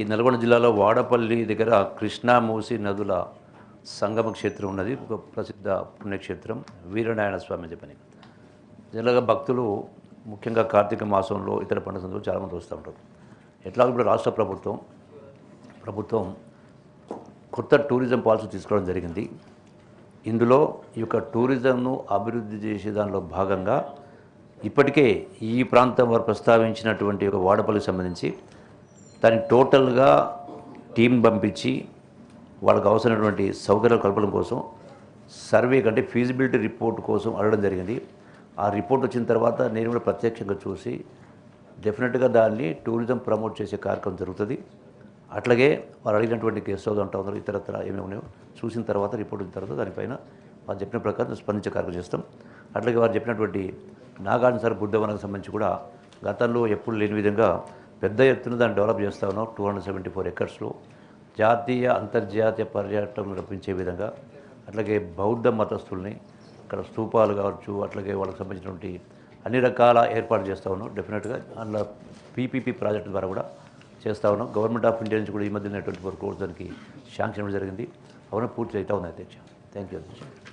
ఈ నల్గొండ జిల్లాలో వాడపల్లి దగ్గర కృష్ణా మూసి నదుల సంగమ క్షేత్రం ఉన్నది. ఒక ప్రసిద్ధ పుణ్యక్షేత్రం. వీరనారాయణ స్వామి చెప్పని. జనరల్గా భక్తులు ముఖ్యంగా కార్తీక మాసంలో ఇతర పండుగ సందర్భంలో చాలామంది వస్తూ ఉంటారు. ఎట్లా ఇప్పుడు రాష్ట్ర ప్రభుత్వం ప్రభుత్వం కొత్త టూరిజం పాలసీ తీసుకోవడం జరిగింది. ఇందులో ఈ యొక్క టూరిజంను అభివృద్ధి చేసే దానిలో భాగంగా ఇప్పటికే ఈ ప్రాంతం వారు ప్రస్తావించినటువంటి ఒక వాడపల్లికి సంబంధించి దాన్ని టోటల్గా టీం పంపించి వాళ్ళకు అవసరమైనటువంటి సౌకర్యాలు కల్పడం కోసం సర్వే కంటే ఫీజిబిలిటీ రిపోర్ట్ కోసం అడగడం జరిగింది. ఆ రిపోర్ట్ వచ్చిన తర్వాత నేను కూడా ప్రత్యక్షంగా చూసి డెఫినెట్గా దాన్ని టూరిజం ప్రమోట్ చేసే కార్యక్రమం జరుగుతుంది. అట్లాగే వారు అడిగినటువంటి గెస్ట్ హౌస్ అంటా ఉన్నారు ఇతరత్ర ఏమేమి ఉన్నాయో చూసిన తర్వాత రిపోర్ట్ వచ్చిన తర్వాత దానిపైన వారు చెప్పిన ప్రకారం స్పందించే కార్యక్రమం చేస్తాం. అట్లాగే వారు చెప్పినటువంటి నాగార్జున సార్ బుద్ధవనానికి సంబంధించి కూడా గతంలో ఎప్పుడు లేని విధంగా పెద్ద ఎత్తున దాన్ని డెవలప్ చేస్తా ఉన్నాం. టూ హండ్రెడ్ సెవెంటీ ఫోర్ ఎకర్స్లో జాతీయ అంతర్జాతీయ పర్యాటకం రప్పించే విధంగా అట్లాగే బౌద్ధ మతస్థుల్ని ఇక్కడ స్తూపాలు కావచ్చు అట్లాగే వాళ్ళకి సంబంధించినటువంటి అన్ని రకాల ఏర్పాటు చేస్తూ ఉన్నాం. డెఫినెట్గా అందులో పీపీపీ ప్రాజెక్ట్ ద్వారా కూడా చేస్తూ ఉన్నాం. గవర్నమెంట్ ఆఫ్ ఇండియా నుంచి కూడా ఈ మధ్య ట్వంటీ ఫోర్ కోర్స్ దానికి శాంక్షన్ జరిగింది. అవును పూర్తి అవుతా ఉంది అధ్యక్ష థ్యాంక్ యూ అధ్యక్ష